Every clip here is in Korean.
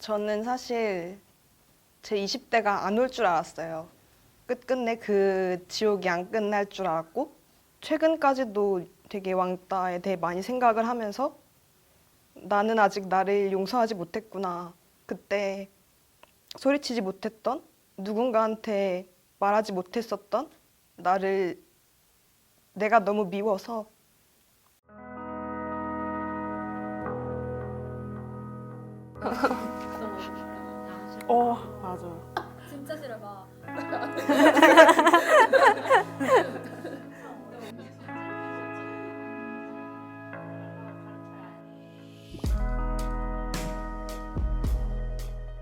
저는 사실 제 20대가 안 올 줄 알았어요. 끝끝내 그 지옥이 안 끝날 줄 알았고 최근까지도 되게 왕따에 대해 많이 생각을 하면서 나는 아직 나를 용서하지 못했구나. 그때 소리치지 못했던 누군가한테 말하지 못했었던 나를 내가 너무 미워서 어 맞아요. 진짜 싫어 봐.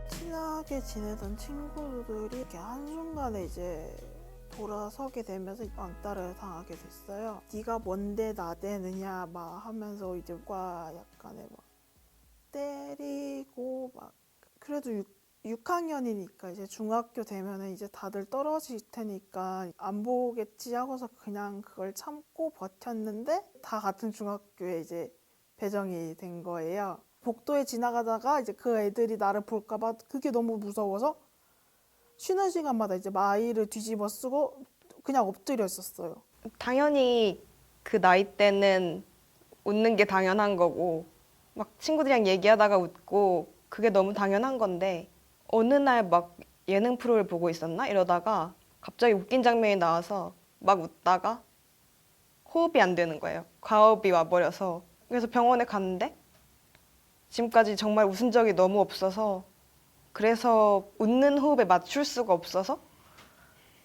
친하게 지내던 친구들이 이렇게 한순간에 이제 돌아서게 되면서 왕따를 당하게 됐어요. 네가 뭔데 나대느냐 막 하면서 이제 과 약간의 막 때리고 막 그래도 6, 6학년이니까 이제 중학교 되면은 이제 다들 떨어질 테니까 안 보겠지 하고서 그냥 그걸 참고 버텼는데 다 같은 중학교에 이제 배정이 된 거예요. 복도에 지나가다가 이제 그 애들이 나를 볼까봐 그게 너무 무서워서 쉬는 시간마다 이제 마이를 뒤집어 쓰고 그냥 엎드려 있었어요. 당연히 그 나이 때는 웃는 게 당연한 거고 막 친구들이랑 얘기하다가 웃고 그게 너무 당연한 건데 어느 날 막 예능 프로를 보고 있었나 이러다가 갑자기 웃긴 장면이 나와서 막 웃다가 호흡이 안 되는 거예요. 과호흡이 와버려서 그래서 병원에 갔는데 지금까지 정말 웃은 적이 너무 없어서 그래서 웃는 호흡에 맞출 수가 없어서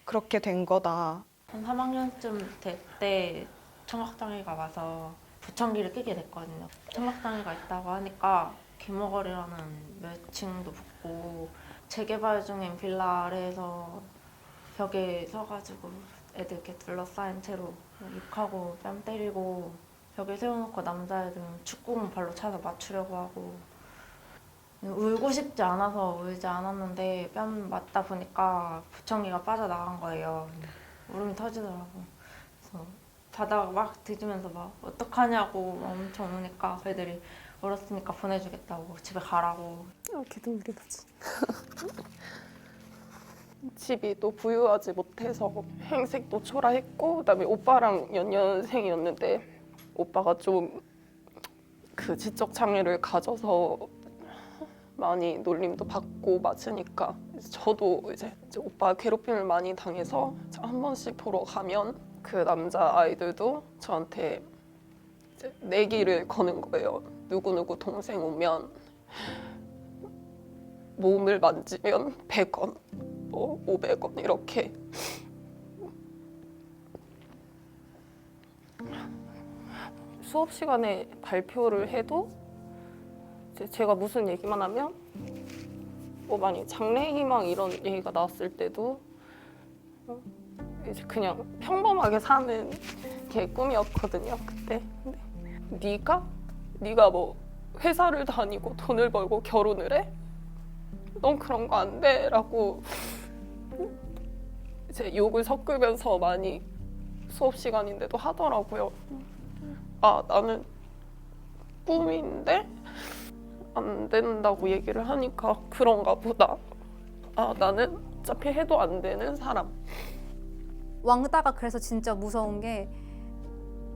그렇게 된 거다. 한 3학년쯤 될 때 청각장애가 와서 부청기를 끼게 됐거든요. 청각장애가 있다고 하니까 귀머거리라는 매칭도 붙고 재개발 중인 빌라 아래에서 벽에 서가지고 애들 이렇게 둘러싸인 채로 욕하고 뺨 때리고 벽에 세워놓고 남자애들은 축구공 발로 차서 맞추려고 하고 울고 싶지 않아서 울지 않았는데 뺨 맞다 보니까 부청기가 빠져나간 거예요. 울음이 터지더라고. 그래서 자다가 막 뒤지면서 막 어떡하냐고 막 엄청 우니까 애들이 울었으니까 보내주겠다고 집에 가라고 이렇게 눈물이 나지. 집이 또 부유하지 못해서 행색도 초라했고 그다음에 오빠랑 연년생이었는데 오빠가 좀 그 지적 장애를 가져서 많이 놀림도 받고 맞으니까 저도 이제, 이제 오빠 괴롭힘을 많이 당해서 한 번씩 보러 가면 그 남자 아이들도 저한테 내기를 거는 거예요. 누구 누구 동생 오면 몸을 만지면 100원, 뭐 500원 이렇게. 수업 시간에 발표를 해도 제가 무슨 얘기만 하면 뭐 만약 장래희망 이런 얘기가 나왔을 때도 어, 이제 그냥 평범하게 사는 게 꿈이었거든요 그때. 근데 네가? 네가 뭐 회사를 다니고 돈을 벌고 결혼을 해? 넌 그런 거 안 돼. 라고 이제 욕을 섞으면서 많이 수업 시간인데도 하더라고요. 아, 나는 꿈인데 안 된다고 얘기를 하니까 그런가 보다. 아, 나는 어차피 해도 안 되는 사람. 왕따가 그래서 진짜 무서운 게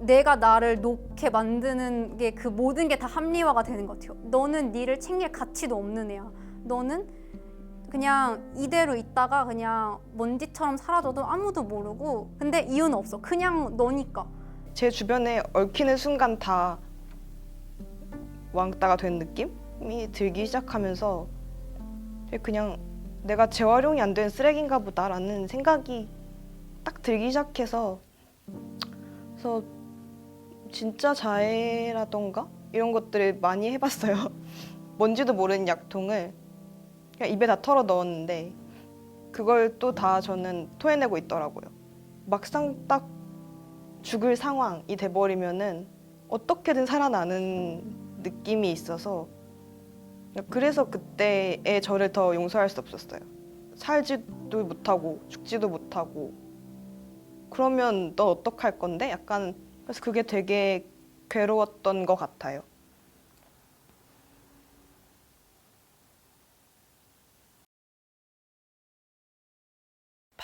내가 나를 놓게 만드는 게 그 모든 게 다 합리화가 되는 것 같아요. 너는 니를 챙길 가치도 없는 애야. 너는 그냥 이대로 있다가 그냥 먼지처럼 사라져도 아무도 모르고 근데 이유는 없어. 그냥 너니까. 제 주변에 얽히는 순간 다 왕따가 된 느낌이 들기 시작하면서 그냥 내가 재활용이 안 된 쓰레기인가 보다라는 생각이 딱 들기 시작해서 그래서 진짜 자해라던가 이런 것들을 많이 해봤어요. 뭔지도 모르는 약통을 그냥 입에 다 털어 넣었는데 그걸 또 다 저는 토해내고 있더라고요. 막상 딱 죽을 상황이 돼버리면은 어떻게든 살아나는 느낌이 있어서 그래서 그때의 저를 더 용서할 수 없었어요. 살지도 못하고 죽지도 못하고 그러면 너 어떡할 건데? 약간 그래서 그게 되게 괴로웠던 것 같아요.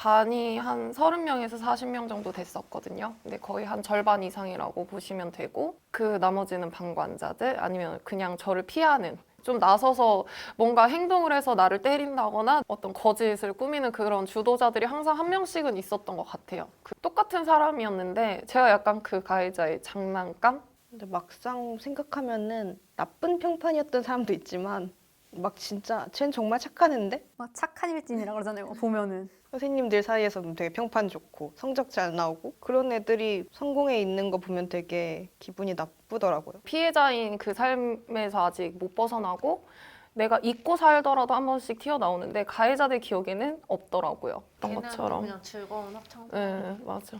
반이 한 30명에서 40명 정도 됐었거든요. 근데 거의 한 절반 이상이라고 보시면 되고 그 나머지는 방관자들 아니면 그냥 저를 피하는 좀 나서서 뭔가 행동을 해서 나를 때린다거나 어떤 거짓을 꾸미는 그런 주도자들이 항상 한 명씩은 있었던 것 같아요. 그 똑같은 사람이었는데 제가 약간 그 가해자의 장난감? 근데 막상 생각하면은 나쁜 평판이었던 사람도 있지만 막 진짜 쟤는 정말 착한 애인데 막 착한 일진이라 그러잖아요. 보면은 선생님들 사이에서는 되게 평판 좋고 성적 잘 나오고 그런 애들이 성공해 있는 거 보면 되게 기분이 나쁘더라고요. 피해자인 그 삶에서 아직 못 벗어나고 내가 잊고 살더라도 한 번씩 튀어나오는데 가해자들 기억에는 없더라고요. 어떤 것처럼. 그냥 즐거운 합창. 네, 맞아.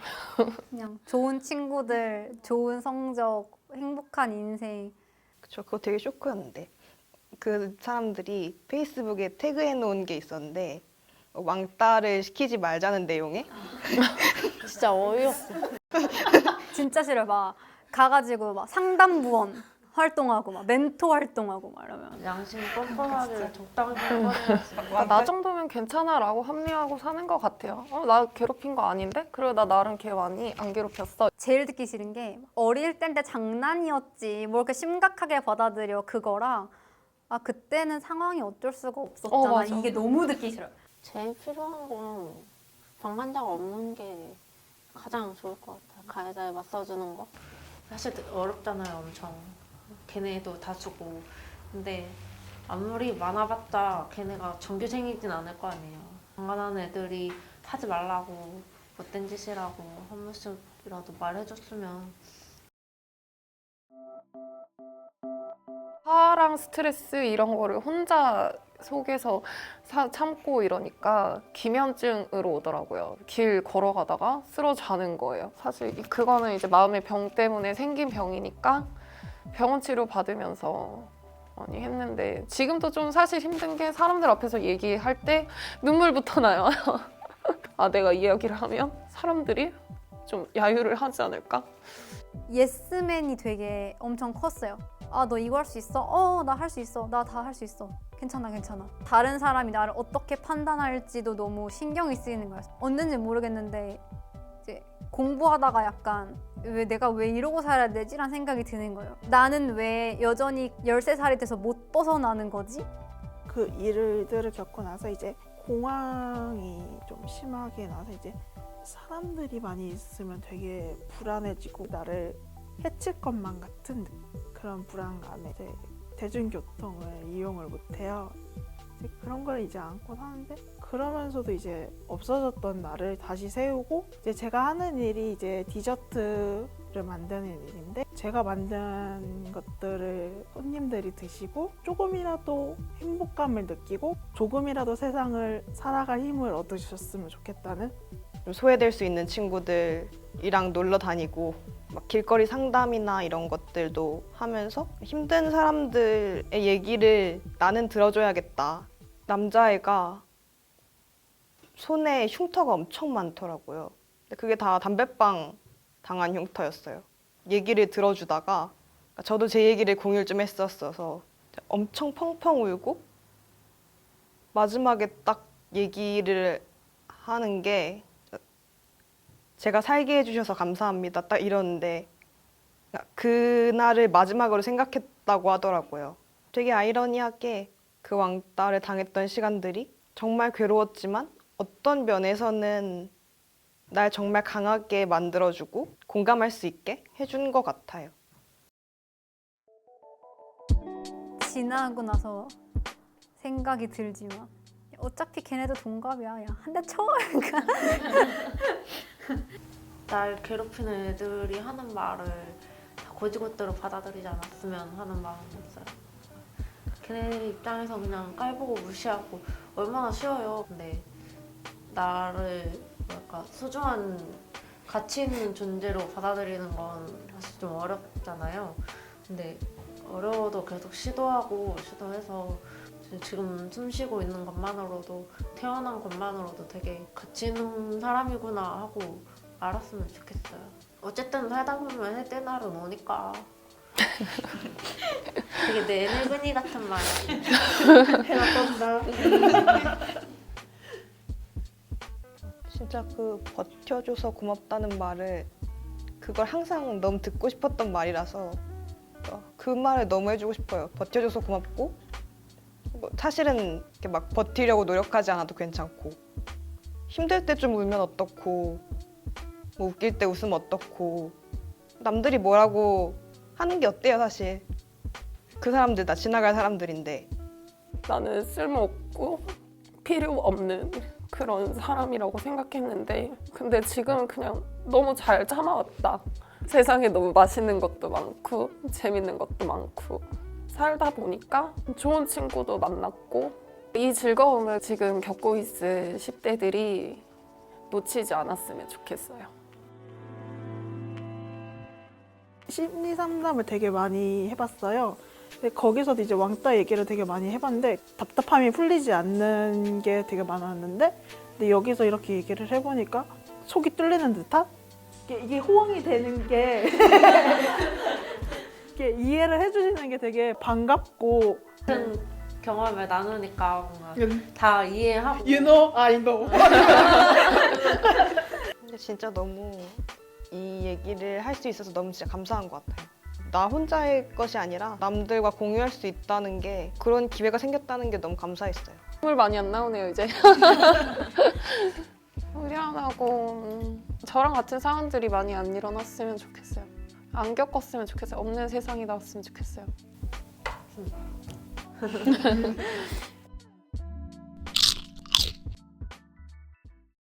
그냥 좋은 친구들, 좋은 성적, 행복한 인생. 그쵸 그거 되게 쇼크였는데 그 사람들이 페이스북에 태그해 놓은 게 있었는데 왕따를 시키지 말자는 내용의 진짜 어이없어. 진짜 싫어. 막 가가지고 막 상담 부원 활동하고 막 멘토 활동하고 막 이러면 양심 뻔뻔하게 적당히 뻔뻔해야지. 아, 나 정도면 괜찮아라고 합리화하고 사는 것 같아요. 어, 나 괴롭힌 거 아닌데? 그리고 나 나름 걔 많이 안 괴롭혔어. 제일 듣기 싫은 게 어릴 땐데 장난이었지 뭐 이렇게 심각하게 받아들여 그거랑 아 그때는 상황이 어쩔 수가 없었잖아 어, 맞아. 이게 너무 듣기 싫어 제일 필요한 건 방관자가 없는 게 가장 좋을 것 같아요. 가해자에 맞서주는 거. 사실 어렵잖아요, 엄청. 걔네도 다 주고. 근데 아무리 많아봤자 걔네가 정규생이진 않을 거 아니에요. 장난하는 애들이 하지 말라고 못된 짓이라고 한 번씩이라도 말해줬으면 화랑 스트레스 이런 거를 혼자 속에서 사- 참고 이러니까 기면증으로 오더라고요. 길 걸어가다가 쓰러 자는 거예요. 사실 이- 그거는 이제 마음의 병 때문에 생긴 병이니까 병원 치료 받으면서 많이 했는데 지금도 좀 사실 힘든 게 사람들 앞에서 얘기할 때 눈물부터 나요. 아 내가 이야기를 하면 사람들이 좀 야유를 하지 않을까? 예스맨이 되게 엄청 컸어요 아 너 이거 할 수 있어? 어 나 할 수 있어. 나 다 할 수 있어. 괜찮아 괜찮아. 다른 사람이 나를 어떻게 판단할지도 너무 신경이 쓰이는 거야. 언젠지 모르겠는데 이제 공부하다가 약간 왜 내가 왜 이러고 살아야 되지라는 생각이 드는 거예요. 나는 왜 여전히 13살이 돼서 못 벗어나는 거지? 그 일들을 겪고 나서 이제 공황이 좀 심하게 나서 이제 사람들이 많이 있으면 되게 불안해지고 나를 해칠 것만 같은 그런 불안감에 이제 대중교통을 이용을 못해요. 그런 걸 이제 안고 사는데 그러면서도 이제 없어졌던 나를 다시 세우고 이제 제가 하는 일이 이제 디저트를 만드는 일인데 제가 만든 것들을 손님들이 드시고 조금이라도 행복감을 느끼고 조금이라도 세상을 살아갈 힘을 얻으셨으면 좋겠다는 좀 소외될 수 있는 친구들 이랑 놀러 다니고 막 길거리 상담이나 이런 것들도 하면서 힘든 사람들의 얘기를 나는 들어줘야겠다. 남자애가 손에 흉터가 엄청 많더라고요. 그게 다 담배빵 당한 흉터였어요. 얘기를 들어주다가 저도 제 얘기를 공유를 좀 했었어서 엄청 펑펑 울고 마지막에 딱 얘기를 하는 게 제가 살게 해주셔서 감사합니다. 딱 이러는데 그날을 마지막으로 생각했다고 하더라고요. 되게 아이러니하게 그 왕따를 당했던 시간들이 정말 괴로웠지만 어떤 면에서는 날 정말 강하게 만들어주고 공감할 수 있게 해준 것 같아요. 지나고 나서 생각이 들지만 어차피 걔네도 동갑이야 그냥 한대 쳐. 날 괴롭히는 애들이 하는 말을 다 거지것대로 받아들이지 않았으면 하는 마음이었어요. 걔네 입장에서 그냥 깔보고 무시하고 얼마나 쉬워요. 근데 나를 뭐랄까 소중한 가치 있는 존재로 받아들이는 건 사실 좀 어렵잖아요. 근데 어려워도 계속 시도하고 시도해서 지금 숨 쉬고 있는 것만으로도 태어난 것만으로도 되게 가치 있는 사람이구나 하고 알았으면 좋겠어요. 어쨌든 살다 보면 해뜰 날은 오니까. 되게 내 늙은이 같은 말이야. 해가 떤다. 진짜 그 버텨줘서 고맙다는 말을 그걸 항상 너무 듣고 싶었던 말이라서 어, 그 말을 너무 해주고 싶어요. 버텨줘서 고맙고 뭐 사실은 이렇게 막 버티려고 노력하지 않아도 괜찮고 힘들 때 좀 울면 어떻고 뭐 웃길 때 웃으면 어떻고 남들이 뭐라고 하는 게 어때요 사실? 그 사람들 다 지나갈 사람들인데. 나는 쓸모없고 필요 없는 그런 사람이라고 생각했는데 근데 지금 그냥 너무 잘 참아왔다. 세상에 너무 맛있는 것도 많고 재밌는 것도 많고 살다 보니까 좋은 친구도 만났고 이 즐거움을 지금 겪고 있을 10대들이 놓치지 않았으면 좋겠어요. 심리 상담을 되게 많이 해봤어요. 근데 거기서도 이제 왕따 얘기를 되게 많이 해봤는데 답답함이 풀리지 않는 게 되게 많았는데 근데 여기서 이렇게 얘기를 해보니까 속이 뚫리는 듯한 이게, 이게 호응이 되는 게 이게 이해를 해주시는 게 되게 반갑고 같은 경험을 나누니까 뭔가 다 이해하고 You know, I know. 근데 진짜 너무 이 얘기를 할 수 있어서 너무 진짜 감사한 것 같아요. 나 혼자의 것이 아니라 남들과 공유할 수 있다는 게 그런 기회가 생겼다는 게 너무 감사했어요. 물 많이 안 나오네요 이제. 후련하고 음, 저랑 같은 상황들이 많이 안 일어났으면 좋겠어요. 안 겪었으면 좋겠어요. 없는 세상이 나왔으면 좋겠어요.